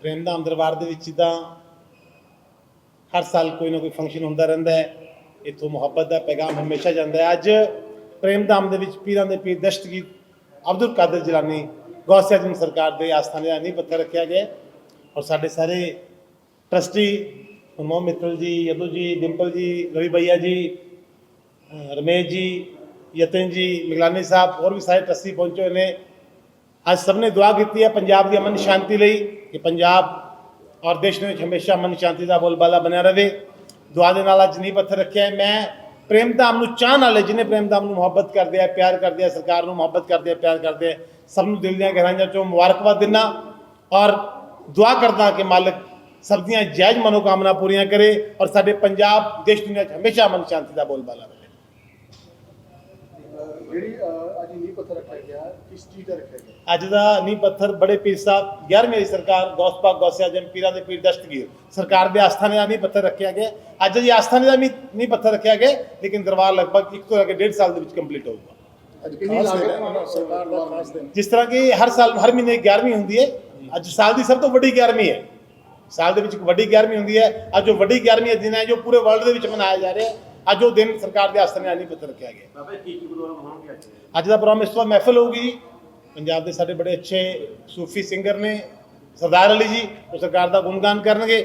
ਪ੍ਰੇਮ ਧਾਮ ਦਰਬਾਰ ਦੇ ਵਿੱਚ ਤਾਂ ਹਰ ਸਾਲ ਕੋਈ ਨਾ ਕੋਈ ਫੰਕਸ਼ਨ ਹੁੰਦਾ ਰਹਿੰਦਾ ਹੈ, ਇੱਥੋਂ ਮੁਹੱਬਤ ਦਾ ਪੈਗਾਮ ਹਮੇਸ਼ਾ ਜਾਂਦਾ ਹੈ। ਅੱਜ ਪ੍ਰੇਮ ਧਾਮ ਦੇ ਵਿੱਚ ਪੀਰਾਂ ਦੇ ਪੀਰ ਦਸ਼ਤਗੀਰ ਅਬਦੁਲ ਕਾਦਰ ਜਿਲਾਨੀ ਗੌਸੇ ਆਜ਼ਮ ਸਰਕਾਰ ਦੇ ਆਸਥਾਨੇ ਦਾ ਨੀਂਹ ਪੱਥਰ ਰੱਖਿਆ ਗਿਆ ਔਰ ਸਾਡੇ ਸਾਰੇ ਟਰਸਟੀ ਮਨਮੋਹਨ ਮਿੱਤਲ ਜੀ ਯਦੂ ਜੀ, ਡਿੰਪਲ ਜੀ, ਰਵੀ ਭਈਆ ਜੀ ਰਮੇਸ਼ ਜੀ, ਯਤਨ ਜੀ, ਮਿਗਲਾਨੀ ਸਾਹਿਬ, ਹੋਰ ਵੀ ਸਾਰੇ ਟਰਸਟੀ ਪਹੁੰਚੇ ਹੋਏ ਨੇ। ਅੱਜ ਸਭ ਨੇ ਦੁਆ ਕੀਤੀ ਹੈ ਪੰਜਾਬ ਦੀ ਅਮਨ ਸ਼ਾਂਤੀ ਲਈ। ਕਿ ਪੰਜਾਬ ਔਰ ਦੇਸ਼ ਦੇ ਵਿੱਚ ਹਮੇਸ਼ਾ ਮਨ ਸ਼ਾਂਤੀ ਦਾ ਬੋਲਬਾਲਾ ਬਣਿਆ ਰਹੇ। ਦੁਆ ਦੇ ਨਾਲ ਅੱਜ ਨੀਂਹ ਪੱਥਰ ਰੱਖਿਆ ਹੈ। ਮੈਂ ਪ੍ਰੇਮ ਧਾਮ ਨੂੰ ਚਾਹਣ ਵਾਲੇ ਜਿਹਨੇ ਪ੍ਰੇਮ ਧਾਮ ਨੂੰ ਮੁਹੱਬਤ ਕਰਦੇ ਆ, ਪਿਆਰ ਕਰਦੇ ਆ, ਸਰਕਾਰ ਨੂੰ ਮੁਹੱਬਤ ਕਰਦੇ ਆ, ਪਿਆਰ ਕਰਦੇ ਆ, ਸਭ ਨੂੰ ਦਿਲ ਦੀਆਂ ਗਹਿਰਾਈਆਂ ਚੋਂ ਮੁਬਾਰਕਬਾਦ ਦਿੰਦਾ ਔਰ ਦੁਆ ਕਰਦਾ ਕਿ ਮਾਲਕ ਸਭ ਦੀਆਂ ਜਾਇਜ਼ ਮਨੋਕਾਮਨਾ ਪੂਰੀਆਂ ਕਰੇ ਔਰ ਸਾਡੇ ਪੰਜਾਬ, ਦੇਸ਼ ਦੁਨੀਆ 'ਚ ਹਮੇਸ਼ਾ ਮਨ ਸ਼ਾਂਤੀ ਦਾ ਬੋਲਬਾਲਾ ਰਹੇ। ਜਿਹੜੀ ਅੱਜ ਨੀਂਹ ਪੱਥਰ ਰੱਖਿਆ ਕਿਸ ਚੀਜ਼ ਦਾ ਰੱਖਿਆ ਗਿਆ। ਅੱਜ ਦਾ ਨੀਂਹ ਪੱਥਰ ਬੜੇ ਪੀਰ ਸਾਹਿਬ 11ਵੀਂ ਵਾਲੀ ਸਰਕਾਰ ਗੌਸ ਪਾਕ ਗੌਸੇ ਆਜਮ ਪੀਰਾਂ ਦੇ ਪੀਰ ਦਸ਼ਤਗੀਰ। ਸਰਕਾਰ ਦੇ ਆਸਥਾਨੇ ਦਾ ਨੀਂਹ ਪੱਥਰ ਰੱਖਿਆ ਗਿਆ। ਅੱਜ ਜੀ ਆਸਥਾਨੇ ਦਾ ਵੀ ਨੀਂਹ ਪੱਥਰ ਰੱਖਿਆ ਗਿਆ ਲੇਕਿਨ ਦਰਬਾਰ ਲਗਭਗ 1 ਤੋਂ ਲੈ ਕੇ 1.5 ਸਾਲ ਦੇ ਵਿੱਚ ਕੰਪਲੀਟ ਹੋਊਗਾ ਅੱਜ ਕਿੰਨੀ ਲਾਗਤ ਸਰਕਾਰ ਦਾ ਖਾਸ ਦਿਨ। ਜਿਸ ਤਰ੍ਹਾਂ ਕਿ ਹਰ ਸਾਲ ਹਰ ਮਹੀਨੇ 11ਵੀਂ ਹੁੰਦੀ ਹੈ। ਅੱਜ ਸਾਲ ਦੀ ਸਭ ਤੋਂ ਵੱਡੀ 11ਵੀਂ ਹੈ। ਸਾਲ ਦੇ ਵਿੱਚ ਇੱਕ ਵੱਡੀ 11ਵੀਂ ਹੁੰਦੀ ਹੈ। ਅੱਜ ਜੋ ਵੱਡੀ 11ਵੀਂ ਦਿਨ ਹੈ ਜੋ ਪੂਰੇ ਵਰਲਡ ਦੇ ਵਿੱਚ ਮਨਾਇਆ ਜਾ ਰਿਹਾ ਹੈ। ਅੱਜ ਉਹ ਦਿਨ ਸਰਕਾਰ ਦੇ ਆਸਥਾਨੇ ਦਾ ਨੀਂਹ ਪੱਥਰ ਰੱਖਿਆ ਗਿਆ। ਬਾਬਾ ਜੀ ਕੀ ਕੀ ਪ੍ਰੋਗਰਾਮ ਹੋਣਗੇ ਅੱਜ? ਅੱਜ ਦਾ ਪ੍ਰੋਗਰਾਮ ਇਸ ਤੋਂ ਮਹਿਫਲ ਹੋਊਗੀ ਜੀ। ਪੰਜਾਬ ਦੇ ਸਾਡੇ ਬੜੇ ਅੱਛੇ ਸੂਫੀ ਸਿੰਗਰ ਨੇ। ਸਰਦਾਰ ਅਲੀ ਜੀ ਉਹ ਸਰਕਾਰ ਦਾ ਗੁਣਗਾਨ ਕਰਨਗੇ।